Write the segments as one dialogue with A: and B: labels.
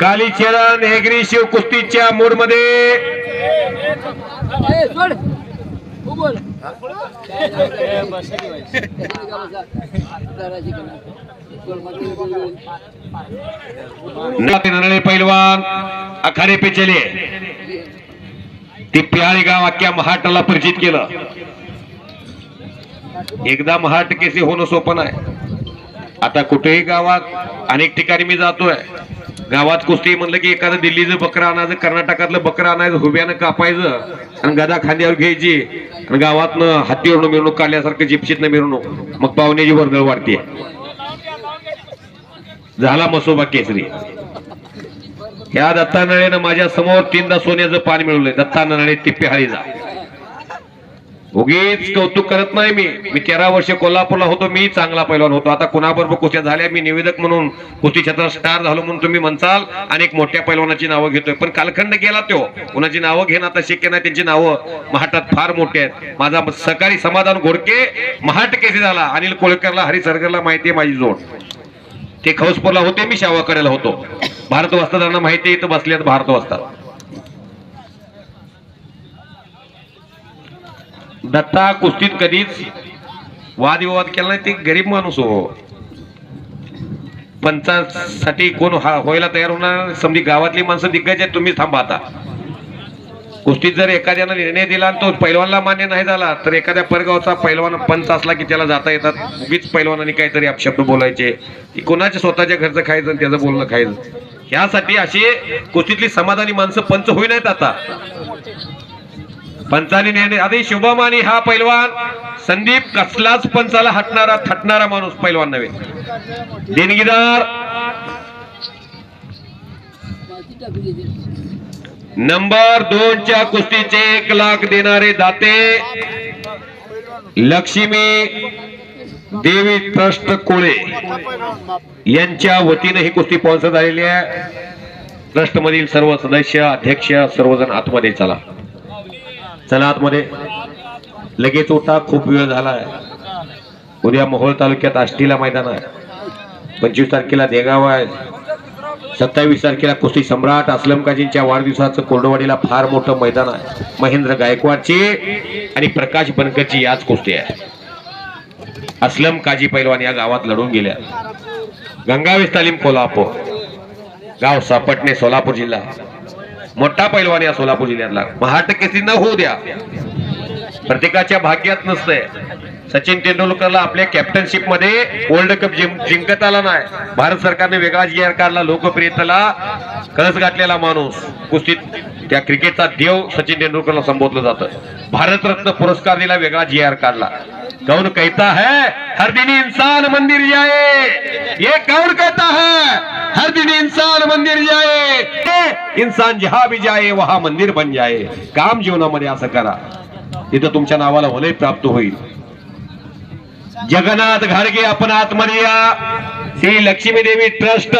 A: कालीचरण हेगरी शिव कुस्तीच्या मूडमध्ये पैलवान अखाडे पे चले ती पिहाळी गाव अख्ख्या महाटाला परिचित केलं। एकदा महाट केसी होणं सोपं आहे आता कुठेही गावात अनेक ठिकाणी मी जातोय. गावात कुस्ती म्हणलं की एखादं दिल्लीचं बकरं आणायचं कर्नाटकातलं बकरं आणायचं हुब्यानं कापायचं आणि गदा खांद्यावर घ्यायची आणि गावातनं हत्तीवरनं मिरवणूक काढल्यासारखं जिप्शीतनं मिरवणूक. मग पाहुण्याची वर्दळ वाढते. झाला मसोबा केसरी. ह्या दत्ता नळेनं माझ्यासमोर तीनदा सोन्याचं पान मिळवलंय. दत्ता नळे तिप्पेहाळीचा उगीच कौतुक करत नाही मी. मी. तेरा वर्ष कोल्हापूरला होतो मी चांगला पैलवान होतो. आता कुणाबरोबर कुस्त्या झाल्या मी निवेदक म्हणून कुस्ती क्षेत्रात स्टार झालो म्हणून तुम्ही म्हणसाल अनेक मोठ्या पैलवानाची नावं घेतोय. पण कालखंड गेला तो. कुणाची नावं घेणं आता शक्य नाही त्यांची नावं महाटात फार मोठी आहेत. माझा सहकारी समाधान घोडके महाट केसी झाला. अनिल कोळकरला हरी सरगरला माहिती आहे माझी जोड. ते खौसपूरला होते मी शावाकडेला होतो. भारत वस्तादारांना माहिती आहे इथं बसल्यात भारत वस्तात दत्ता कुस्तीत कधीच वादविवाद केला नाही. ते गरीब माणूस हो. पंचासाठी कोण हा- व्हायला तयार होणार? समजी गावातली माणसं दिग्गज आहेत तुम्ही थांबा आता. कुस्तीत जर एखाद्यानं निर्णय दिला आणि तो पैलवानला मान्य नाही झाला तर एखाद्या परगावचा पैलवान पंच असला की त्याला जाता येतात. उगीच पैलवानाने काहीतरी अपशब्द बोलायचे. की कोणाच्या स्वतःच्या घरचं खायचं आणि त्याचं बोलणं खायचं. ह्यासाठी अशी कुस्तीतली समाधानी माणसं पंच होई नाहीत आता. पंचाने निर्णय आधी शुभम आणि हा पैलवान. संदीप कसलाच पंचाला हटणारा थटणारा माणूस पैलवान नव्हे. देणगीदार नंबर दोनच्या कुस्तीचे एक लाख देणारे दाते. लक्ष्मी देवी ट्रस्ट कोळे. यांच्या वतीने ही कुस्ती स्पॉन्सर झालेली आहे. ट्रस्ट मधील सर्व सदस्य अध्यक्ष सर्वजण आतमध्ये चला. चला आतमध्ये. लगेच उठा खूप वेळ झालाय. उद्या मोहोळ तालुक्यात आष्टीला मैदान आहे. पंचवीस तारखेला देगाव आहे. सत्तावीस तारखेला कुस्ती सम्राट असलम काजींच्या वाढदिवसाचं कोरडवाडीला फार मोठं मैदान आहे. महेंद्र गायकवाडची आणि प्रकाश बनकरची याच कुस्ती आहे. असलम काजी पैलवान या गावात लढून गेल्या. गंगावेश तालीम कोल्हापूर. गाव सापटणे सोलापूर जिल्हा. मोठा पैलवान या सोलापूर जिल्ह्यातला. महाट केसी न होऊ द्या. प्रत्येकाच्या भाग्यात नसतंय. सचिन तेंडुलकरला आपल्या कॅप्टनशिपमध्ये वर्ल्ड कप जिंकत आला नाही. भारत सरकारने वेगळा जी आर काढला लोकप्रियतेला कळस गाठलेला माणूस. कुस्तीत त्या क्रिकेटचा देव सचिन तेंडुलकरला संबोधलं जातं. भारतरत्न पुरस्कार दिला वेगळा जी आर काढला. कौन कहता है हर दिन इंसान मंदिर जाए. ये कौन कहता है हर दिन इंसान मंदिर जाए। इंसान जहा भी जाए वहा मंदिर बन जाए। काम जीवनामध्ये असं करा। तिथं तुमच्या नावाला वलय प्राप्त होईल। जगन्नाथ घाडगे आपण आतमध्ये या श्री लक्ष्मी देवी ट्रस्ट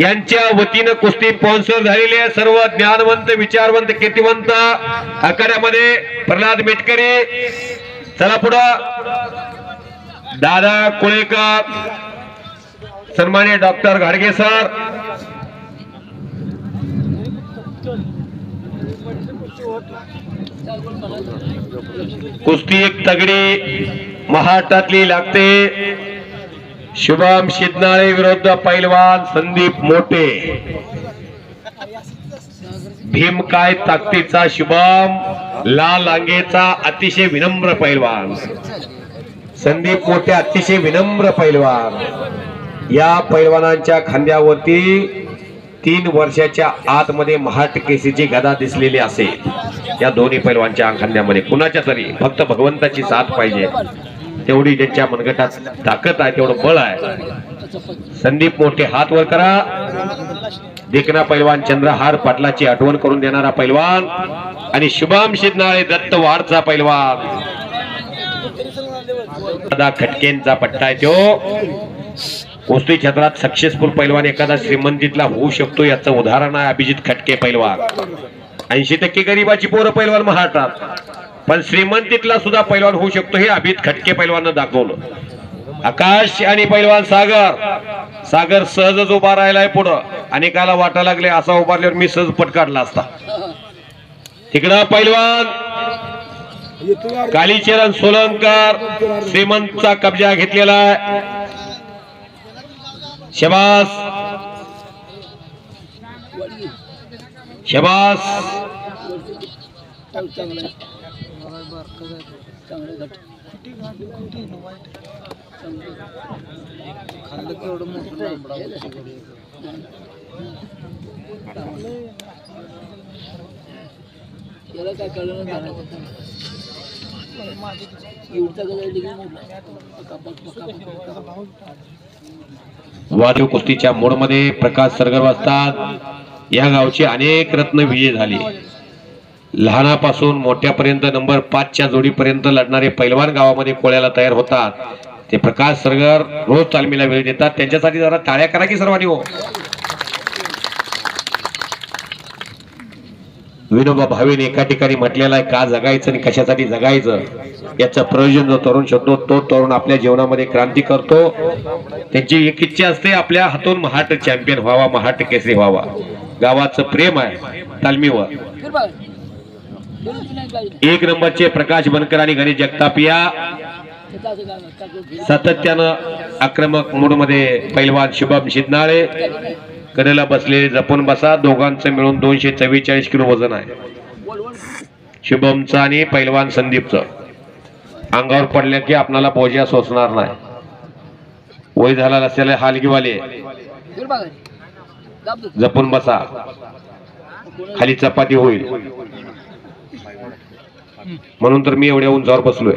A: यांच्या वतीनं कुस्ती स्पॉन्सर झालेले सर्व ज्ञानवंत विचारवंत कीर्तिवंत आखाड्यामध्ये प्रल्हाद मेटकरी चला पुढं. दादा कुळेकर सन्मान्य डॉक्टर घाडगे सर. कुस्ती एक तगडी महाराष्ट्रातली लागते. शुभम शिदनाळे विरुद्ध पैलवान संदीप मोठे. भीम काय ताकदीचा शुभम? लाल अंगेचा अतिशय विनम्र पैलवान. संदीप मोठे अतिशय विनम्र पैलवान. या पैलवानांच्या खांद्यावरती तीन वर्षाच्या आतमध्ये महाट केसीची गदा दिसलेली असे. या दोन्ही पैलवानच्या खांद्यामध्ये कुणाच्या तरी फक्त भगवंताची साथ पाहिजे. तेवढी ज्यांच्या मनगटात ताकद आहे तेवढं बळ आहे. संदीप मोठे हात वर करा. देखना पैलवान चंद्रहार पाटलाची आठवण करून देणारा पैलवान. आणि शुभम शिदनाळे दत्त वाडचा पैलवान. खटकेंचा पट्टा आहे तो. कुस्ती क्षेत्रात सक्सेसफुल पैलवान एखादा श्रीमंतीतला होऊ शकतो याचं उदाहरण आहे अभिजित खटके पैलवान. ऐंशी टक्के गरीबाची पोरं पैलवान महाराष्ट्रात. पण श्रीमंतीतला सुद्धा पैलवान होऊ शकतो हे अभिजित खटके पैलवानं दाखवलं. आकाश आणि पैलवान सागर. सागर सहजच उभा राहिलाय पुढं. अनेकाला वाटा लागले असा उभारल्यावर मी सहज पट काढला असता. तिकडं पैलवान. कालीचरण सोलंकर. श्रीमंतचा कब्जा घेतलेला आहे. शबास।
B: वडी
A: शबास।
B: चांगलं आहे चांगलं घट खाल्लं केवढं मोठं याला काय कळलं नाही
A: कुस्तीच्या मोडमध्ये प्रकाश सरगर असतात. या गावचे अनेक रत्न विजय झाले. लहानापासून मोठ्यापर्यंत नंबर पाचच्या जोडीपर्यंत लढणारे पैलवान गावामध्ये कोळ्याला तयार होतात. ते प्रकाश सरगर रोज तालमीला वेळ देतात. त्यांच्यासाठी जरा टाळ्या करा की सर्वांनी हो. विनोबा भावेने एका ठिकाणी म्हटलेलं आहे का जगायचं आणि कशासाठी जगायचं याचं प्रयोजन जो तरुण शोधतो तो तरुण आपल्या जीवनामध्ये क्रांती करतो. त्यांची एक इच्छा असते आपल्या हातून महाट चॅम्पियन व्हावा महाट केसरी व्हावा. गावाचं प्रेम आहे तालमीवर. एक नंबरचे प्रकाश बनकर आणि गणेश
B: जगतापिया.
A: सातत्यानं आक्रमक मूडमध्ये पैलवान शुभम शिदनाळे. कडेला बसलेले जपून बसा. दोघांचं मिळून दोनशे चव्वेचाळीस किलो वजन आहे. शुभमचं आणि पैलवान संदीपचं. अंगावर पडल्या की आपणाला बोजा सोसणार नाही. वय झाला असलेले हालगीवाले. जपून बसा. खाली चपाती होईल. म्हणून तर मी एवढ्या उंचावर बसलोय.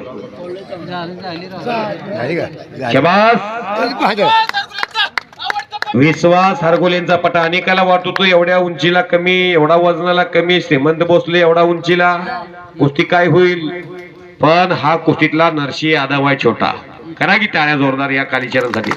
A: विश्वास हरगोलेंचा पटा. अनेकाला वाटतो तो एवढ्या उंचीला कमी एवढा वजनाला कमी. श्रीमंत भोसले एवढा उंचीला. कुस्ती काय होईल? पण हा कुस्तीतला नरशी यादव आहे छोटा. करा की टाळ्या जोरदार या कालीचरणसाठी.